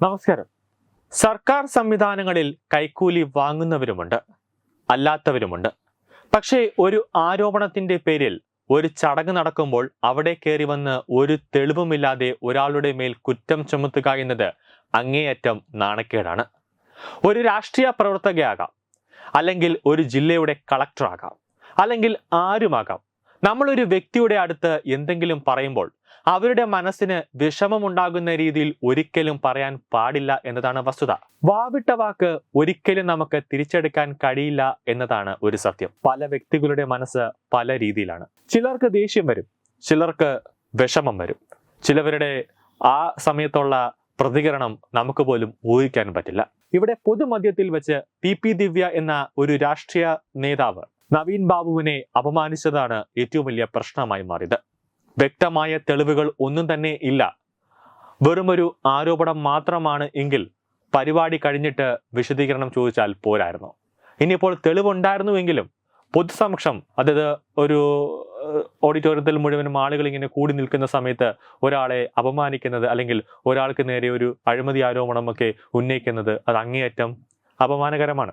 നമസ്കാരം. സർക്കാർ സംവിധാനങ്ങളിൽ കൈക്കൂലി വാങ്ങുന്നവരുമുണ്ട് അല്ലാത്തവരുമുണ്ട്. പക്ഷേ ഒരു ആരോപണത്തിന്റെ പേരിൽ ഒരു ചടങ്ങ് നടക്കുമ്പോൾ അവിടെ കയറി വന്ന് ഒരു തെളിവുമില്ലാതെ ഒരാളുടെ മേൽ കുറ്റം ചുമത്തുക എന്നത് അങ്ങേയറ്റം നാണക്കേടാണ്. ഒരു രാഷ്ട്രീയ പ്രവർത്തകയാകാം അല്ലെങ്കിൽ ഒരു ജില്ലയുടെ കളക്ടറാകാം അല്ലെങ്കിൽ ആരുമാകാം നമ്മൾ ഒരു വ്യക്തിയുടെ അടുത്ത് എന്തെങ്കിലും പറയുമ്പോൾ അവരുടെ മനസ്സിന് വിഷമമുണ്ടാകുന്ന രീതിയിൽ ഒരിക്കലും പറയാൻ പാടില്ല എന്നതാണ് വസ്തുത. വാവിട്ട വാക്ക് ഒരിക്കലും നമുക്ക് തിരിച്ചെടുക്കാൻ കഴിയില്ല എന്നതാണ് ഒരു സത്യം. പല വ്യക്തികളുടെ മനസ്സ് പല രീതിയിലാണ്. ചിലർക്ക് ദേഷ്യം വരും ചിലർക്ക് വിഷമം വരും. ചിലവരുടെ ആ സമയത്തുള്ള പ്രതികരണം നമുക്ക് പോലും ഊഹിക്കാൻ പറ്റില്ല. ഇവിടെ പൊതുമധ്യത്തിൽ വെച്ച് പി പി ദിവ്യ എന്ന ഒരു രാഷ്ട്രീയ നേതാവ് നവീൻ ബാബുവിനെ അപമാനിച്ചതാണ് ഏറ്റവും വലിയ പ്രശ്നമായി മാറിയത്. വ്യക്തമായ തെളിവുകൾ ഒന്നും തന്നെ ഇല്ല. വെറുമൊരു ആരോപണം മാത്രമാണ് എങ്കിൽ പരിപാടി കഴിഞ്ഞിട്ട് വിശദീകരണം ചോദിച്ചാൽ പോരായിരുന്നു. ഇനിയിപ്പോൾ തെളിവുണ്ടായിരുന്നുവെങ്കിലും പൊതുസമക്ഷം അതായത് ഒരു ഓഡിറ്റോറിയത്തിൽ മുഴുവനും ആളുകൾ ഇങ്ങനെ കൂടി നിൽക്കുന്ന സമയത്ത് ഒരാളെ അപമാനിക്കുന്നത് അല്ലെങ്കിൽ ഒരാൾക്ക് നേരെ ഒരു അഴിമതി ആരോപണമൊക്കെ ഉന്നയിക്കുന്നത് അത് അങ്ങേയറ്റം അപമാനകരമാണ്.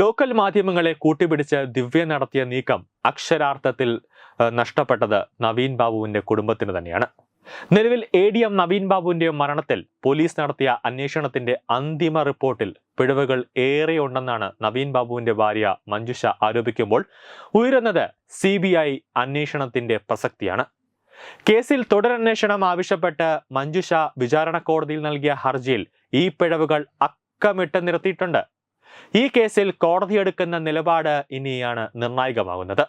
ലോക്കൽ മാധ്യമങ്ങളെ കൂട്ടിപിടിച്ച് ദിവ്യ നടത്തിയ നീക്കം അക്ഷരാർത്ഥത്തിൽ നഷ്ടപ്പെട്ടത് നവീൻ ബാബുവിന്റെ കുടുംബത്തിന് തന്നെയാണ്. നിലവിൽ എ ഡി എം നവീൻ ബാബുവിന്റെ മരണത്തിൽ പോലീസ് നടത്തിയ അന്വേഷണത്തിന്റെ അന്തിമ റിപ്പോർട്ടിൽ പിഴവുകൾ ഏറെ ഉണ്ടെന്നാണ് നവീൻ ബാബുവിന്റെ ഭാര്യ മഞ്ജുഷ ആരോപിക്കുമ്പോൾ ഉയരുന്നത് സി ബി ഐ അന്വേഷണത്തിന്റെ പ്രസക്തിയാണ്. കേസിൽ തുടരന്വേഷണം ആവശ്യപ്പെട്ട് മഞ്ജുഷ വിചാരണ കോടതിയിൽ നൽകിയ ഹർജിയിൽ ഈ പിഴവുകൾ അക്കമിട്ട് നിരത്തിയിട്ടുണ്ട്. ഈ കേസിൽ കോടതി എടുക്കുന്ന നിലപാട് ഇനിയാണ് നിർണായകമാകുന്നത്.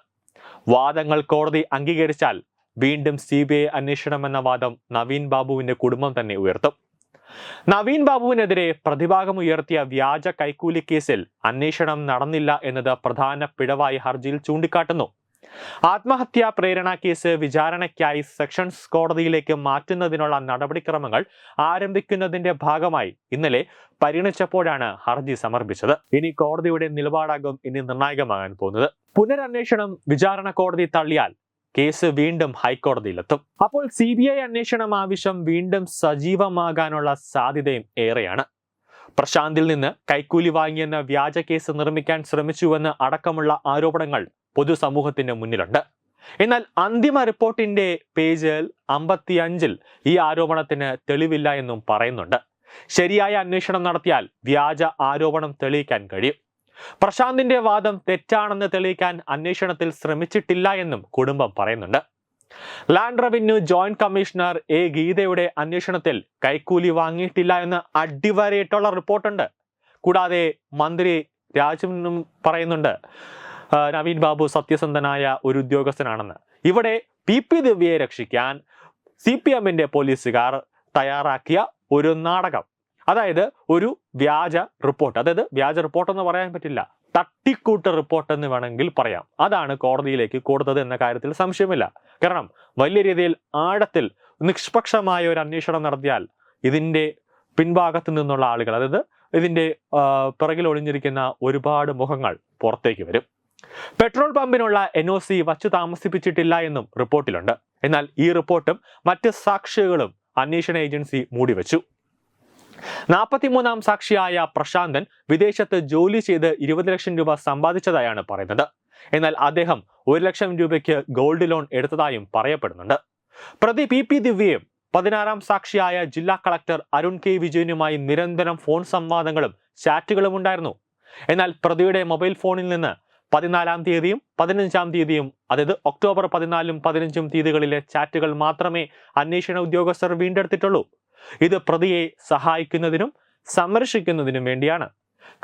വാദങ്ങൾ കോടതി അംഗീകരിച്ചാൽ വീണ്ടും സി ബി ഐ അന്വേഷണം എന്ന വാദം നവീൻ ബാബുവിന്റെ കുടുംബം തന്നെ ഉയർത്തും. നവീൻ ബാബുവിനെതിരെ പ്രതിഭാഗം ഉയർത്തിയ വ്യാജ കൈക്കൂലി കേസിൽ അന്വേഷണം നടന്നില്ല എന്നത് പ്രധാന പിഴവായി ഹർജിയിൽ ചൂണ്ടിക്കാട്ടുന്നു. ആത്മഹത്യാ പ്രേരണ കേസ് വിചാരണയ്ക്കായി സെഷൻസ് കോടതിയിലേക്ക് മാറ്റുന്നതിനുള്ള നടപടിക്രമങ്ങൾ ആരംഭിക്കുന്നതിന്റെ ഭാഗമായി ഇന്നലെ പരിഗണിച്ചപ്പോഴാണ് ഹർജി സമർപ്പിച്ചത്. ഇനി കോടതിയുടെ നിലപാടാകും ഇനി നിർണായകമാകാൻ പോകുന്നത്. പുനരന്വേഷണം വിചാരണ കോടതി തള്ളിയാൽ കേസ് വീണ്ടും ഹൈക്കോടതിയിലെത്തും. അപ്പോൾ സി ബി ഐ അന്വേഷണം ആവശ്യം വീണ്ടും സജീവമാകാനുള്ള സാധ്യതയും ഏറെയാണ്. പ്രശാന്തിൽ നിന്ന് കൈക്കൂലി വാങ്ങിയെന്ന വ്യാജ കേസ് നിർമ്മിക്കാൻ ശ്രമിച്ചുവെന്ന് അടക്കമുള്ള ആരോപണങ്ങൾ പൊതുസമൂഹത്തിന്റെ മുന്നിലുണ്ട്. എന്നാൽ അന്തിമ റിപ്പോർട്ടിന്റെ പേജിൽ അമ്പത്തിയഞ്ചിൽ ഈ ആരോപണത്തിന് തെളിവില്ല എന്നും പറയുന്നുണ്ട്. ശരിയായ അന്വേഷണം നടത്തിയാൽ വ്യാജ ആരോപണം തെളിയിക്കാൻ കഴിയും. പ്രശാന്തിന്റെ വാദം തെറ്റാണെന്ന് തെളിയിക്കാൻ അന്വേഷണത്തിൽ ശ്രമിച്ചിട്ടില്ല എന്നും കുടുംബം പറയുന്നുണ്ട്. Land revenue joint commissioner A ഗീതയുടെ അന്വേഷണത്തിൽ കൈക്കൂലി വാങ്ങിയിട്ടില്ല എന്ന് അടിവരയിട്ടുള്ള റിപ്പോർട്ടുണ്ട്. കൂടാതെ മന്ത്രി രാജുവിനും പറയുന്നുണ്ട് നവീൻ ബാബു സത്യസന്ധനായ ഒരു ഉദ്യോഗസ്ഥനാണെന്ന്. ഇവിടെ പി പി ദിവ്യയെ രക്ഷിക്കാൻ സി പി എമ്മിന്റെ പോലീസുകാർ തയ്യാറാക്കിയ ഒരു നാടകം. അതായത് ഒരു വ്യാജ റിപ്പോർട്ട്. അതായത് വ്യാജ റിപ്പോർട്ട് എന്ന് പറയാൻ പറ്റില്ല. തട്ടിക്കൂട്ട് റിപ്പോർട്ട് എന്ന് വേണമെങ്കിൽ പറയാം. അതാണ് കോടതിയിലേക്ക് കൊടുത്തത് എന്ന കാര്യത്തിൽ സംശയമില്ല. കാരണം വലിയ രീതിയിൽ ആഴത്തിൽ നിഷ്പക്ഷമായ ഒരു അന്വേഷണം നടത്തിയാൽ ഇതിന്റെ പിൻഭാഗത്ത് നിന്നുള്ള ആളുകൾ അതായത് ഇതിന്റെ ആ, പിറകിൽ ഒളിഞ്ഞിരിക്കുന്ന ഒരുപാട് മുഖങ്ങൾ പുറത്തേക്ക് വരും. പെട്രോൾ പമ്പിനുള്ള എൻ ഒ സി വച്ചു താമസിപ്പിച്ചിട്ടില്ല എന്നും റിപ്പോർട്ടിലുണ്ട്. എന്നാൽ ഈ റിപ്പോർട്ടും മറ്റ് സാക്ഷികളും അന്വേഷണ ഏജൻസി മൂടിവെച്ചു. നാൽപ്പത്തിമൂന്നാം സാക്ഷിയായ പ്രശാന്തൻ വിദേശത്ത് ജോലി ചെയ്ത് ഇരുപത് ലക്ഷം രൂപ സമ്പാദിച്ചതായാണ് പറയുന്നത്. എന്നാൽ അദ്ദേഹം ഒരു ലക്ഷം രൂപയ്ക്ക് ഗോൾഡ് ലോൺ എടുത്തതായും പറയപ്പെടുന്നുണ്ട്. പ്രതി പി പി ദിവ്യയും പതിനാറാം സാക്ഷിയായ ജില്ലാ കളക്ടർ അരുൺ കെ വിജയനുമായി നിരന്തരം ഫോൺ സംവാദങ്ങളും ചാറ്റുകളും ഉണ്ടായിരുന്നു എന്നാൽ പ്രതിയുടെ മൊബൈൽ ഫോണിൽ നിന്ന് പതിനാലാം തീയതിയും പതിനഞ്ചാം തീയതിയും അതായത് ഒക്ടോബർ പതിനാലും പതിനഞ്ചും തീയതികളിലെ ചാറ്റുകൾ മാത്രമേ അന്വേഷണ ഉദ്യോഗസ്ഥർ വീണ്ടെടുത്തിട്ടുള്ളൂ. ഇത് പ്രതിയെ സഹായിക്കുന്നതിനും സംരക്ഷിക്കുന്നതിനും വേണ്ടിയാണ്.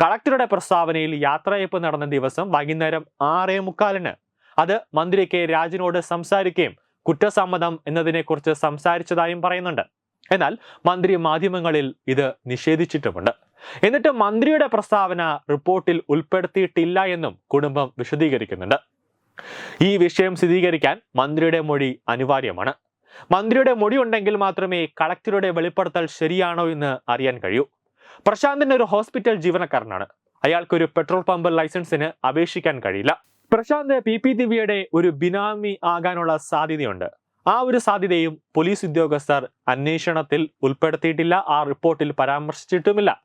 കളക്ടറുടെ പ്രസ്താവനയിൽ യാത്രയപ്പ് നടന്ന ദിവസം വൈകുന്നേരം ആറേ മുക്കാലിന് അത് മന്ത്രി കെ രാജിനോട് സംസാരിക്കുകയും കുറ്റസമ്മതം എന്നതിനെക്കുറിച്ച് സംസാരിച്ചതായും പറയുന്നുണ്ട്. എന്നാൽ മന്ത്രി മാധ്യമങ്ങളിൽ ഇത് നിഷേധിച്ചിട്ടുമുണ്ട്. എന്നിട്ട് മന്ത്രിയുടെ പ്രസ്താവന റിപ്പോർട്ടിൽ ഉൾപ്പെടുത്തിയിട്ടില്ല എന്നും കുടുംബം വിശദീകരിക്കുന്നുണ്ട്. ഈ വിഷയം സ്ഥിരീകരിക്കാൻ മന്ത്രിയുടെ മൊഴി അനിവാര്യമാണ്. മന്ത്രിയുടെ മൊഴി ഉണ്ടെങ്കിൽ മാത്രമേ കളക്ടറുടെ വെളിപ്പെടുത്തൽ ശരിയാണോ എന്ന് അറിയാൻ കഴിയൂ. പ്രശാന്തൻ ഒരു ഹോസ്പിറ്റൽ ജീവനക്കാരനാണ്. അയാൾക്കൊരു പെട്രോൾ പമ്പ് ലൈസൻസിന് അപേക്ഷിക്കാൻ കഴിയില്ല. പ്രശാന്ത് പി പി ദിവ്യയുടെ ഒരു ബിനാമി ആകാനുള്ള സാധ്യതയുണ്ട്. ആ ഒരു സാധ്യതയും പോലീസ് ഉദ്യോഗസ്ഥർ അന്വേഷണത്തിൽ ഉൾപ്പെടുത്തിയിട്ടില്ല ആ റിപ്പോർട്ടിൽ പരാമർശിച്ചിട്ടുമില്ല.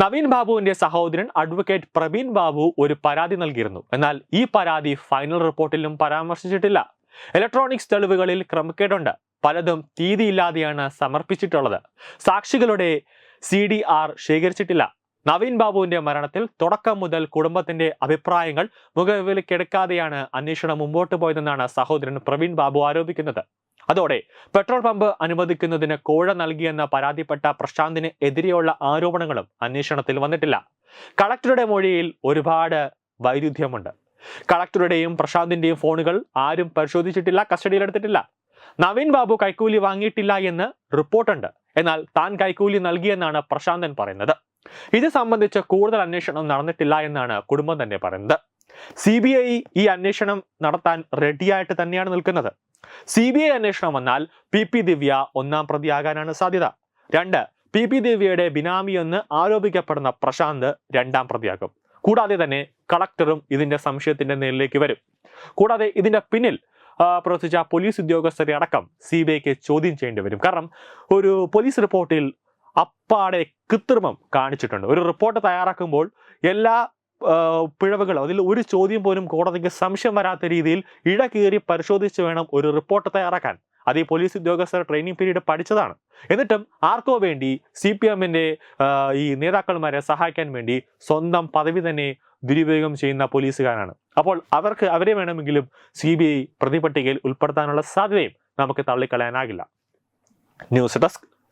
നവീൻ ബാബുവിന്റെ സഹോദരൻ അഡ്വക്കേറ്റ് പ്രവീൺ ബാബു ഒരു പരാതി നൽകിയിരുന്നു. എന്നാൽ ഈ പരാതി ഫൈനൽ റിപ്പോർട്ടിലും പരാമർശിച്ചിട്ടില്ല. ഇലക്ട്രോണിക്സ് തെളിവുകളിൽ ക്രമക്കേടുണ്ട്. പലതും തീയതിയില്ലാതെയാണ് സമർപ്പിച്ചിട്ടുള്ളത്. സാക്ഷികളുടെ സി ശേഖരിച്ചിട്ടില്ല. നവീൻ ബാബുവിന്റെ മരണത്തിൽ തുടക്കം മുതൽ കുടുംബത്തിന്റെ അഭിപ്രായങ്ങൾ മുഖവിലക്കെടുക്കാതെയാണ് അന്വേഷണം മുമ്പോട്ട് പോയതെന്നാണ് സഹോദരൻ പ്രവീൺ ബാബു ആരോപിക്കുന്നത്. അതോടെ പെട്രോൾ പമ്പ് അനുവദിക്കുന്നതിന് കോഴ നൽകിയെന്ന പരാതിപ്പെട്ട പ്രശാന്തിന് എതിരെയുള്ള ആരോപണങ്ങളും അന്വേഷണത്തിൽ വന്നിട്ടില്ല. കളക്ടറുടെ മൊഴിയിൽ ഒരുപാട് വൈരുദ്ധ്യമുണ്ട്. കളക്ടറുടെയും പ്രശാന്തിന്റെയും ഫോണുകൾ ആരും പരിശോധിച്ചിട്ടില്ല കസ്റ്റഡിയിലെടുത്തിട്ടില്ല. നവീൻ ബാബു കൈക്കൂലി വാങ്ങിയിട്ടില്ല എന്ന് റിപ്പോർട്ടുണ്ട്. എന്നാൽ താൻ കൈക്കൂലി നൽകിയെന്നാണ് പ്രശാന്തൻ പറയുന്നത്. ഇത് സംബന്ധിച്ച് കൂടുതൽ അന്വേഷണം നടന്നിട്ടില്ല എന്നാണ് കുടുംബം തന്നെ പറയുന്നത്. സി ബി ഐ ഈ അന്വേഷണം നടത്താൻ റെഡിയായിട്ട് തന്നെയാണ് നിൽക്കുന്നത്. സി ബി ഐ അന്വേഷണം വന്നാൽ പി പി ദിവ്യ ഒന്നാം പ്രതിയാകാനാണ് സാധ്യത. രണ്ട് പി പി ദിവ്യയുടെ ബിനാമി എന്ന് ആരോപിക്കപ്പെടുന്ന പ്രശാന്ത് രണ്ടാം പ്രതിയാകും. കൂടാതെ തന്നെ കളക്ടറും ഇതിന്റെ സംശയത്തിന്റെ നേരിലേക്ക് വരും. കൂടാതെ ഇതിന്റെ പിന്നിൽ പ്രവർത്തിച്ച പോലീസ് ഉദ്യോഗസ്ഥരെ അടക്കം സി ബി ഐക്ക് ചോദ്യം ചെയ്യേണ്ടി വരും. കാരണം ഒരു പോലീസ് റിപ്പോർട്ടിൽ അപ്പാടെ കൃത്രിമം കാണിച്ചിട്ടുണ്ട്. ഒരു റിപ്പോർട്ട് തയ്യാറാക്കുമ്പോൾ എല്ലാ പിഴവുകളും അതിൽ ഒരു ചോദ്യം പോലും കോടതിക്ക് സംശയം വരാത്ത രീതിയിൽ ഇടകീറി പരിശോധിച്ച് വേണം ഒരു റിപ്പോർട്ട് തയ്യാറാക്കാൻ. അത് ഈ പോലീസ് ഉദ്യോഗസ്ഥർ ട്രെയിനിങ് പീരീഡ് പഠിച്ചതാണ്. എന്നിട്ടും ആർക്കോ വേണ്ടി സി പി എമ്മിന്റെ ഈ നേതാക്കന്മാരെ സഹായിക്കാൻ വേണ്ടി സ്വന്തം പദവി തന്നെ ദുരുപയോഗം ചെയ്യുന്ന പോലീസുകാരാണ്. അപ്പോൾ അവർക്ക് അവരെ വേണമെങ്കിലും സി ബി ഐ പ്രതിപട്ടികയിൽ ഉൾപ്പെടുത്താനുള്ള സാധ്യതയും നമുക്ക് തള്ളിക്കളയാനാകില്ല. News desk.